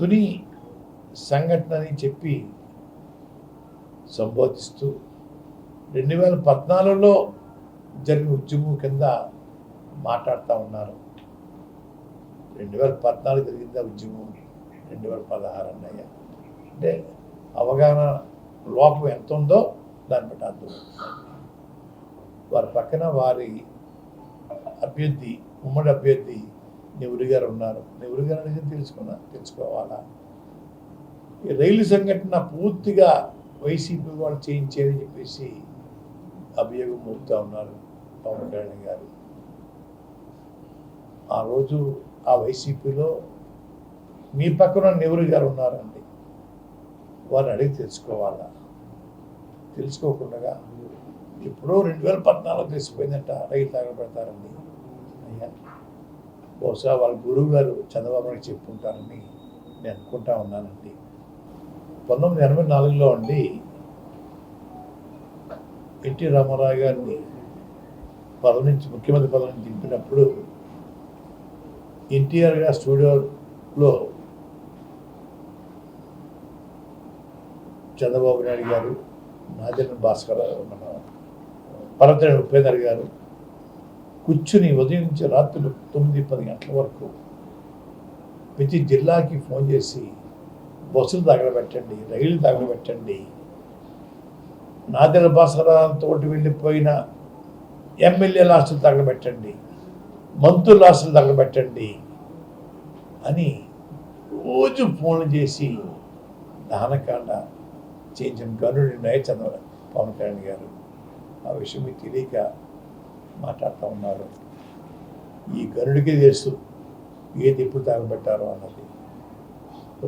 తుని సంఘటన అని చెప్పి సంబోధిస్తూ రెండు వేల పద్నాలుగులో జరిగిన ఉద్యమం కింద మాట్లాడుతూ ఉన్నారు. రెండు వేల పద్నాలుగు జరిగిందా ఉద్యమం. రెండు వేల పదహారు అన్నయ్య. అంటే అవగాహన లోపం ఎంత ఉందో దాన్ని బట్టి అర్థం. వారి పక్కన వారి అభ్యర్థి ఉమ్మడి అభ్యర్థి నెవరు గారు ఉన్నారు. నెవరు గారు అనేది తెలుసుకున్నా తెలుసుకోవాలా? ఈ రైలు సంఘటన పూర్తిగా వైసీపీ వాళ్ళు చేయించారని చెప్పేసి అభియోగం మోపుతా ఉన్నారు పవన్ కళ్యాణ్ గారు. ఆ రోజు ఆ వైసీపీలో మీ పక్కన నెవరు గారు ఉన్నారండి. వారిని అడిగి తెలుసుకోవాలా? తెలుసుకోకుండా ఎప్పుడో రెండు వేల పద్నాలుగు తెలిసిపోయిందంట రైలు తగలబెడతారండి అయ్యా. బహుశా వాళ్ళ గురువు గారు చంద్రబాబు చెప్పుకుంటారని నేను అనుకుంటా ఉన్నానండి. పంతొమ్మిది ఎనభై నాలుగులో అండి ఎన్టీ రామారావు గారిని పదవి నుంచి ముఖ్యమంత్రి పదవి నుంచి దింపినప్పుడు ఎన్టీఆర్ గారి స్టూడియోలో చంద్రబాబు నాయుడు గారు నాజన్ భాస్కర్ మన భరత్ ఉపేందర్ గారు కూర్చుని ఉదయం నుంచి రాత్రులు తొమ్మిది పది గంటల వరకు ప్రతి జిల్లాకి ఫోన్ చేసి బస్సులు తగలబెట్టండి రైలు తగలబెట్టండి. నాదెల తోటి వెళ్ళిపోయిన ఎమ్మెల్యే లాస్టులు తగలబెట్టండి మంత్రుల లాస్టులు తగలబెట్టండి అని రోజు ఫోన్ చేసి దహనకాండ చేయించిన గనుడి నయ చంద్ర పవన్ కళ్యాణ్ గారు. ఆ విషయం మీకు తెలియక మాట్లాడుతూ ఉన్నారు. ఈ గరుడికి తెలుసు ఏది ఎప్పుడు తాగబెట్టారో అన్నది.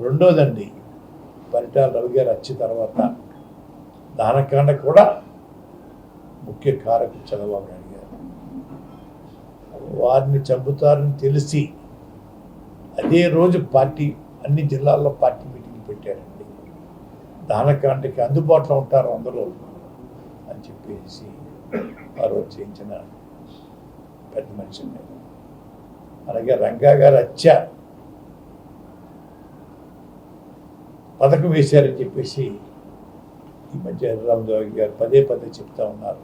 రెండోదండి పరిటాల రవి గారు వచ్చిన తర్వాత దానకాండ కూడా ముఖ్య కారకు చంద్రబాబు నాయుడు గారు. వారిని చంపుతారని తెలిసి అదే రోజు పార్టీ అన్ని జిల్లాల్లో పార్టీ మీటింగ్ పెట్టారండి. దానకాండకి అందుబాటులో ఉంటారు అందరూ అని చెప్పేసి ఆ రోజు చేయించిన పెద్ద మనిషి నేను. అలాగే రంగా గారు హత్య పథకం వేశారని చెప్పేసి ఈ మధ్య రామదేవి గారు పదే పదే చెప్తా ఉన్నారు.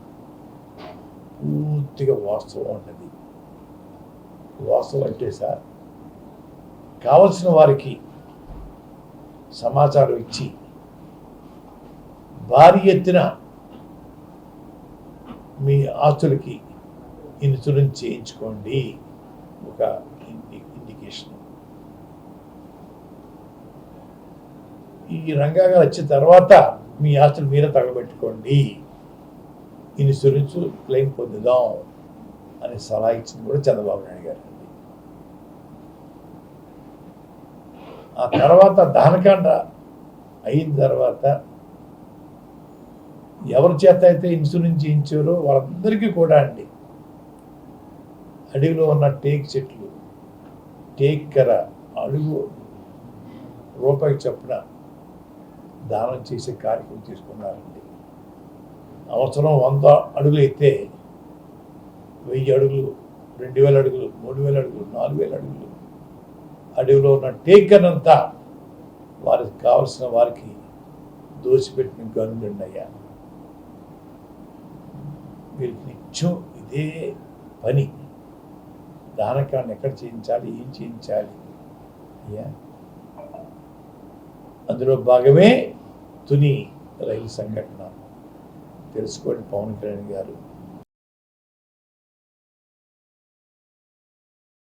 పూర్తిగా వాస్తవం ఉన్నది. వాస్తవం అంటే సార్ కావలసిన వారికి సమాచారం ఇచ్చి భారీ ఎత్తున మీ ఆస్తులకి ఇన్సూరెన్స్ చేయించుకోండి ఒక ఇండి ఇండికేషన్. ఈ రంగాగా వచ్చిన తర్వాత మీ ఆస్తులు మీరే తగబెట్టుకోండి ఇన్సూరెన్స్ క్లెయిమ్ పొందుదాం అని సలహా ఇచ్చింది కూడా చంద్రబాబు నాయుడు గారు అండి. ఆ తర్వాత దహనకాండ అయిన తర్వాత ఎవరి చేత అయితే ఇన్సూరెన్స్ చేయించారో వాళ్ళందరికీ కూడా అండి అడవిలో ఉన్న టేక్ చెట్లు టేక్ కర అడుగు రూపాయి చొప్పున దానం చేసే కార్యక్రమం తీసుకున్నారండి అవసరం వంద అడుగులు అయితే వెయ్యి అడుగులు రెండు వేల అడుగులు మూడు వేల అడుగులు నాలుగు వేల అడుగులు. అడవిలో ఉన్న టేకనంతా వారికి కావలసిన వారికి దోచిపెట్టిన గనులండి అయ్యా. వీరికి నిత్యం ఇదే పని. దానకాన్ని ఎక్కడ చేయించాలి ఏం చేయించాలి? అందులో భాగమే తుని రైలు సంఘటన. తెలుసుకోండి పవన్ కళ్యాణ్ గారు.